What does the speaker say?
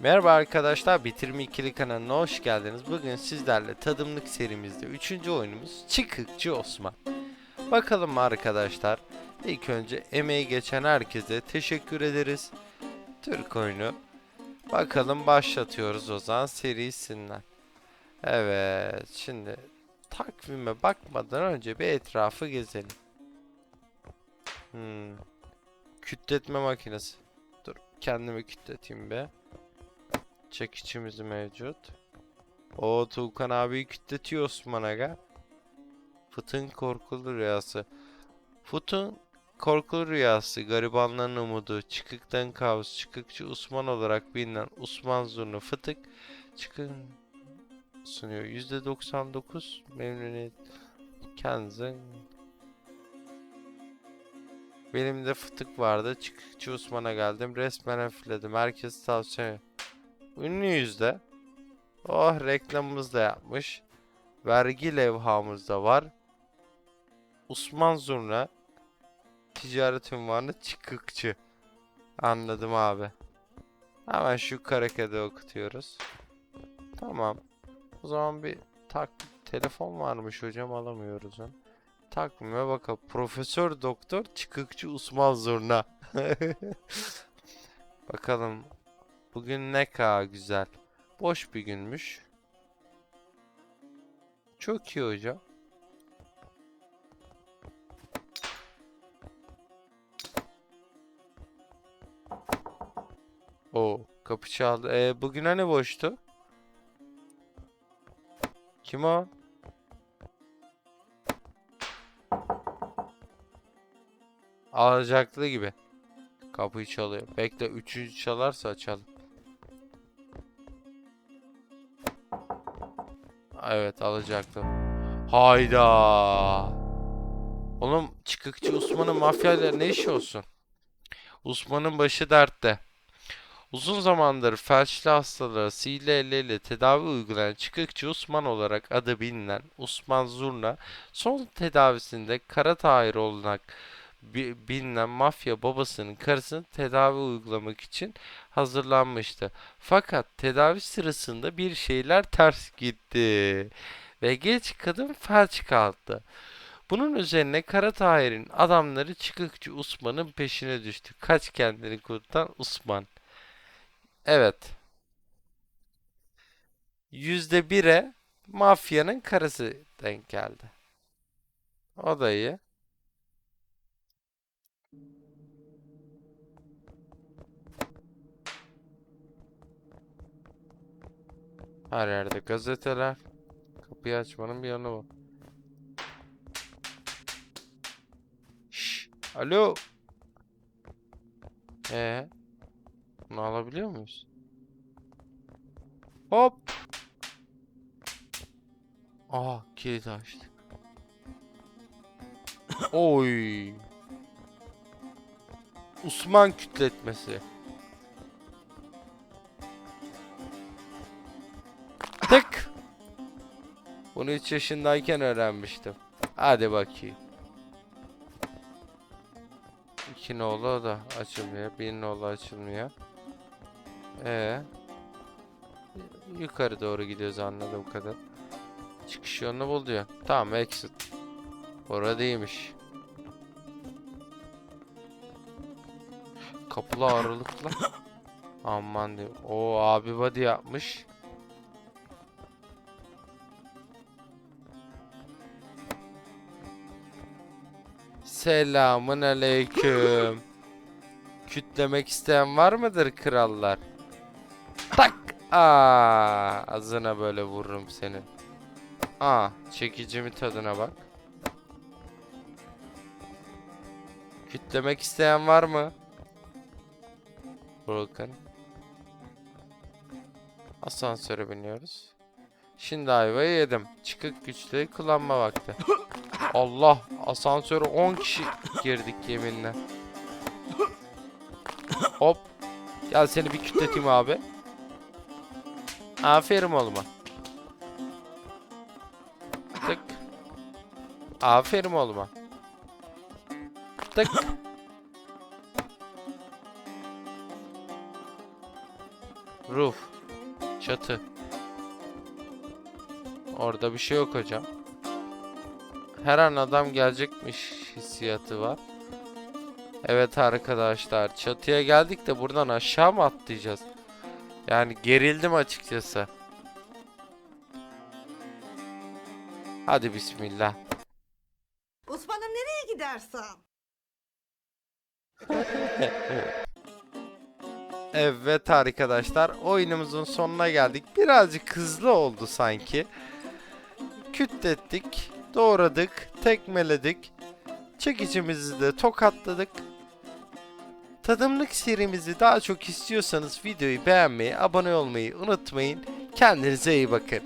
Merhaba arkadaşlar, Bitirme İkili kanalına hoş geldiniz. Bugün sizlerle tadımlık serimizde 3. oyunumuz Çıkıkçı Osman. Bakalım arkadaşlar, ilk önce emeği geçen herkese teşekkür ederiz. Türk oyunu. Bakalım başlatıyoruz o zaman serisinden. Evet, şimdi takvime bakmadan önce bir etrafı gezelim. Hmm. Kütletme makinesi. Dur, kendimi kütleteyim be. Çekiçimiz mevcut. O Tuğkan abi kütletiyor Osman Aga. Fıtın korkulu rüyası. Fıtın korkulu rüyası, garibanların umudu, çıkıktan kaos, çıkıkçı Osman olarak bilinen Osman Zurna Fıtık çıkın sunuyor. %99 memnuniyet. Kendinize benim de fıtık vardı. Çıkıkçı Osman'a geldim. Resmen hafifledim. Herkes tavsiye Ünlü yüzde. Oh reklamımız da yapmış. Vergi levhamız da var. Osman Zurna ticaret ünvanı çıkıkçı. Anladım abi. Hemen şu karakede okutuyoruz. Tamam. O zaman bir tak telefon varmış hocam alamıyoruz onu. Takvime bakalım. Profesör Doktor Çıkıkçı Osman Zurna. bakalım Bugün ne kadar güzel. Boş bir günmüş. Çok iyi hocam. O kapı çaldı. E, bugün hani boştu? Kim o? Alacaklı gibi. Kapıyı çalıyor. Bekle üçüncü çalarsa açalım. Evet alacaktım. Hayda. Oğlum çıkıkçı Osman'ın mafyayla ne işi olsun? Osman'ın başı dertte. Uzun zamandır felçli hastalara sihirli elleriyle tedavi uygulayan çıkıkçı Osman olarak adı bilinen Osman Zurna son tedavisinde Kara Tahir olarak bilinen mafya babasının karısını tedavi uygulamak için hazırlanmıştı. Fakat tedavi sırasında bir şeyler ters gitti ve genç kadın felç kaldı. Bunun üzerine Kara Tahir'in adamları çıkıkçı Osman'ın peşine düştü. Kaç kendini kurtaran Osman. Evet. Yüzde bire mafyanın karısı denk geldi. O da iyi. Her yerde gazeteler. Kapıyı açmanın bir yanı bu. Şş, alo. Ee, bunu alabiliyor muyuz? Hop. Aa, kilit açtık. Oy. Osman kütletmesi. Tık. Bunu 3 yaşındayken öğrenmiştim. Hadi bakayım. İki nolu o da açılmıyor. Bir nolu açılmıyor. Ee, yukarı doğru gidiyoruz anladığım kadar. Çıkış yolunu bul diyor. Tamam exit. Orada değilmiş. Kapılı aralıkla. Aman diyor. O abi body yapmış. Selamın aleyküm. Kütlemek isteyen var mıdır krallar? Tak! Aa, ağzına böyle vururum seni. Aa, çekicimi tadına bak. Kütlemek isteyen var mı? Bakın. Asansöre biniyoruz. Şimdi ayvayı yedim. Çıkık güçleri kullanma vakti. Allah asansöre 10 kişi girdik yeminle. Hop. Gel seni bir kütleteyim abi. Aferin oğluma. Tık. Aferin oğluma. Tık. Roof. Çatı. Orada bir şey yok hocam. Her an adam gelecekmiş hissiyatı var. Evet arkadaşlar çatıya geldik de buradan aşağı mı atlayacağız? Yani gerildim açıkçası. Hadi bismillah. Osman'ım nereye gidersen? Evet arkadaşlar oyunumuzun sonuna geldik. Birazcık hızlı oldu sanki. Kütlettik, doğradık, tekmeledik. Çekicimizi de tokatladık. Tadımlık serimizi daha çok istiyorsanız videoyu beğenmeyi, abone olmayı unutmayın. Kendinize iyi bakın.